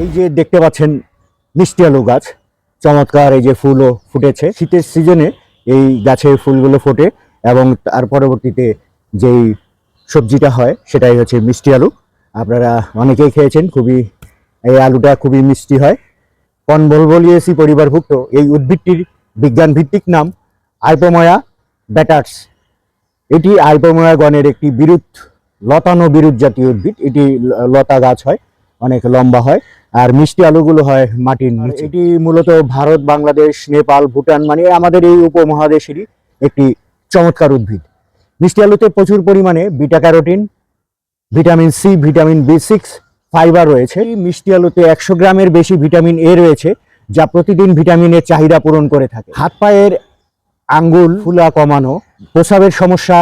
এই যে দেখতে পাচ্ছেন মিষ্টি আলু গাছ, চমৎকার এই যে ফুলও ফুটেছে। শীতের সিজনে এই গাছের ফুলগুলো ফোটে এবং তার পরবর্তীতে যেই সবজিটা হয় সেটাই হচ্ছে মিষ্টি আলু। আপনারা অনেকেই খেয়েছেন, খুবই এই আলুটা খুবই মিষ্টি হয়। কনভলভলিয়েসি পরিবারভুক্ত এই উদ্ভিদটির বিজ্ঞান ভিত্তিক নাম আইপোময়া ব্যাটার্স। এটি আইপোময়া গণের একটি বিরুৎ, লতানো বিরুৎ জাতীয় উদ্ভিদ। এটি লতা গাছ হয়, অনেক লম্বা হয়। আর মিষ্টি আলুগুলো হয় মাটির নিচে। এটি মূলত ভারত বাংলাদেশ নেপাল ভুটান মানে আমাদের এই উপমহাদেশেরই একটি চমৎকার উদ্ভিদ। মিষ্টি আলুতে প্রচুর পরিমাণে beta carotene vitamin C vitamin B six fibre রয়েছে। এই মিষ্টি আলুতে একশো গ্রামের বেশি ভিটামিন এ রয়েছে যা প্রতিদিন ভিটামিনের চাহিদা পূরণ করে থাকে। হাত পায়ের আঙ্গুল ফুলা কমানো প্রসাবের সমস্যা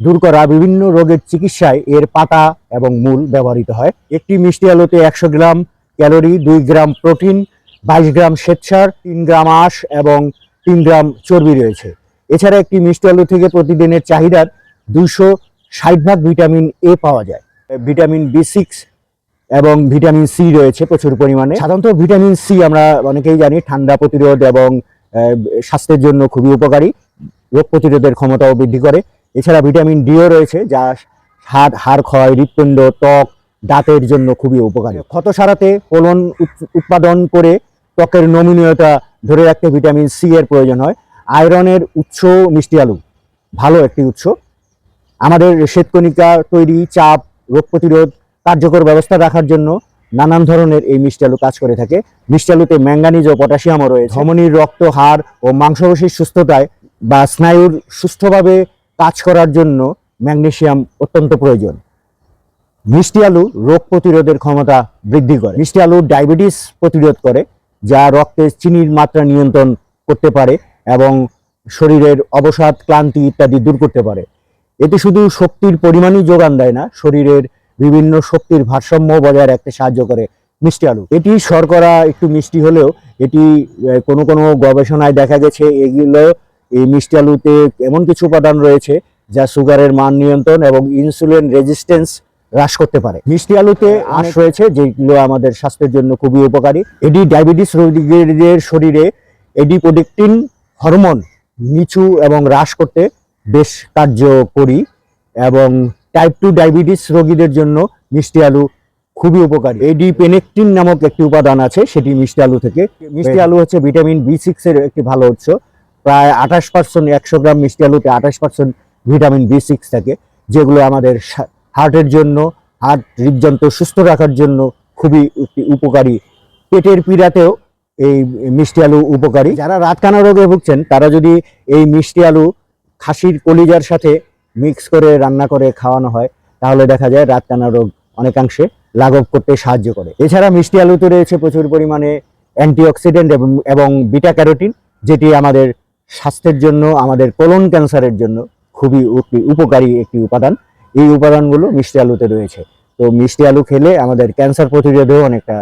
দূর করা বিভিন্ন রোগের চিকিৎসায় এর পাতা এবং মূল ব্যবহৃত হয়। একটি মিষ্টি আলুতে একশো গ্রাম ক্যালোরি, দুই গ্রাম প্রোটিন, বাইশ গ্রাম শ্বেতসার, তিন গ্রাম আঁশ এবং তিন গ্রাম চর্বি রয়েছে। এছাড়া একটি মিষ্টি আলু থেকে প্রতিদিনের চাহিদার দুশো ষাট ভাগ ভিটামিন এ পাওয়া যায়। ভিটামিন বি সিক্স এবং ভিটামিন সি রয়েছে প্রচুর পরিমাণে। সাধারণত ভিটামিন সি আমরা অনেকেই জানি, ঠান্ডা প্রতিরোধ এবং স্বাস্থ্যের জন্য খুবই উপকারী, রোগ প্রতিরোধের ক্ষমতাও বৃদ্ধি করে। এছাড়া ভিটামিন ডিও রয়েছে, যা হাড় হাড় ক্ষয় হৃৎপিণ্ড, ত্বক দাঁতের জন্য খুবই উপকারী। ক্ষত সারাতে উৎ- উৎপাদন করে ত্বকের নমনীয়তা ধরে রাখতে ভিটামিন সি এর প্রয়োজন হয়। আয়রনের উৎস মিষ্টি আলু, ভালো একটি উৎস। আমাদের শ্বেতকণিকা তৈরি, চাপ, রোগ প্রতিরোধ, কার্যকর ব্যবস্থা রাখার জন্য নানান ধরনের এই মিষ্টি আলু কাজ করে থাকে। মিষ্টি আলুতে ম্যাঙ্গানিজ ও পটাশিয়ামও রয়েছে। ধমনির রক্ত, হাড় ও মাংসপেশির সুস্থতায় বা স্নায়ুর সুস্থভাবে কাজ করার জন্য ম্যাগনেসিয়াম অত্যন্ত প্রয়োজন। মিষ্টি আলু রোগ প্রতিরোধের ক্ষমতা বৃদ্ধি করে। মিষ্টি আলু ডায়াবেটিস প্রতিরোধ করে, যা রক্তে চিনির মাত্রা নিয়ন্ত্রণ করতে পারে এবং শরীরের অবসাদ, ক্লান্তি ইত্যাদি দূর করতে পারে। এতে শুধু শক্তির পরিমাণই যোগান দেয় না, শরীরের বিভিন্ন শক্তির ভারসাম্য বজায় রাখতে সাহায্য করে মিষ্টি আলু। এটি শর্করা, একটু মিষ্টি হলেও এটি কোনো কোনো গবেষণায় দেখা গেছে এগুলো, এই মিষ্টি আলুতে এমন কিছু উপাদান রয়েছে যা সুগারের মান নিয়ন্ত্রণ এবং ইনসুলিন রেজিস্ট্যান্স হ্রাস করতে পারে। মিষ্টি আলুতে আঁশ রয়েছে যেগুলো আমাদের স্বাস্থ্যের জন্য খুবই উপকারী। এটি ডায়াবেটিস রোগীদের শরীরে এডিপোডেকটিন হরমোন নিচু এবং হ্রাস করতে বেশ কার্যকরী এবং টাইপ টু ডায়াবেটিস রোগীদের জন্য মিষ্টি আলু খুবই উপকারী। এডি পেনেকটিন নামক একটি উপাদান আছে সেটি মিষ্টি আলু থেকে। মিষ্টি আলু হচ্ছে ভিটামিন বি সিক্স এর একটি ভালো উৎস। প্রায় আঠাশ পার্সেন্ট একশো গ্রাম মিষ্টি আলুতে আঠাশ পার্সেন্ট ভিটামিন বি সিক্স থাকে যেগুলো আমাদের হার্টের জন্য হার্ট হৃদযন্ত্র সুস্থ রাখার জন্য খুবই উপকারী। পেটের পীড়াতেও এই মিষ্টি আলু উপকারী। যারা রাতকানা রোগে ভুগছেন, তারা যদি এই মিষ্টি আলু খাসির কলিজার সাথে মিক্স করে রান্না করে খাওয়ানো হয়, তাহলে দেখা যায় রাতকানা রোগ অনেকাংশে লাঘব করতে সাহায্য করে। এছাড়া মিষ্টি আলুতে রয়েছে প্রচুর পরিমাণে অ্যান্টিঅক্সিডেন্ট এবং বিটা ক্যারোটিন, যেটি আমাদের স্বাস্থ্যের জন্য, আমাদের কোলন ক্যান্সারের জন্য খুবই উপকারী একটি উপাদান। এই উপাদানগুলো মিষ্টি আলুতে রয়েছে। তো মিষ্টি আলু খেলে আমাদের ক্যান্সার প্রতিরোধেও অনেকটা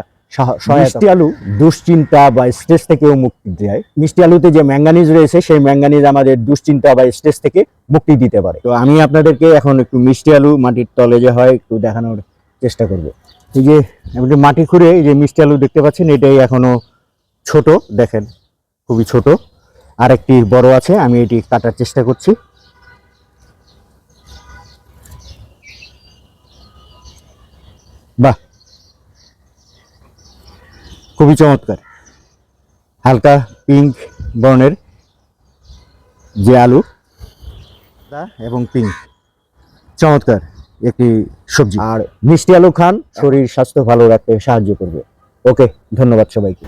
মিষ্টি আলু দুশ্চিন্তা বা স্ট্রেস থেকেও মুক্তি দেয়। মিষ্টি আলুতে যে ম্যাঙ্গানিজ রয়েছে সেই ম্যাঙ্গানিজ আমাদের দুশ্চিন্তা বা স্ট্রেস থেকে মুক্তি দিতে পারে। তো আমি আপনাদেরকে এখন একটু মিষ্টি আলু মাটির তলে যে হয় একটু দেখানোর চেষ্টা করব। এই যে আপনি মাটি খুঁড়ে এই যে মিষ্টি আলু দেখতে পাচ্ছেন এটাই এখনও ছোট দেখেন খুবই ছোট। আর একটি বড় আছে আমি এটি কাটার চেষ্টা করছি। বাহ। খুবই চমৎকার। হালকা পিঙ্ক বর্ণের যে আলু এবং পিঙ্ক চমৎকার একটি সবজি। আর মিষ্টি আলু খান শরীর স্বাস্থ্য ভালো রাখতে সাহায্য করবে। ওকে ধন্যবাদ সবাইকে।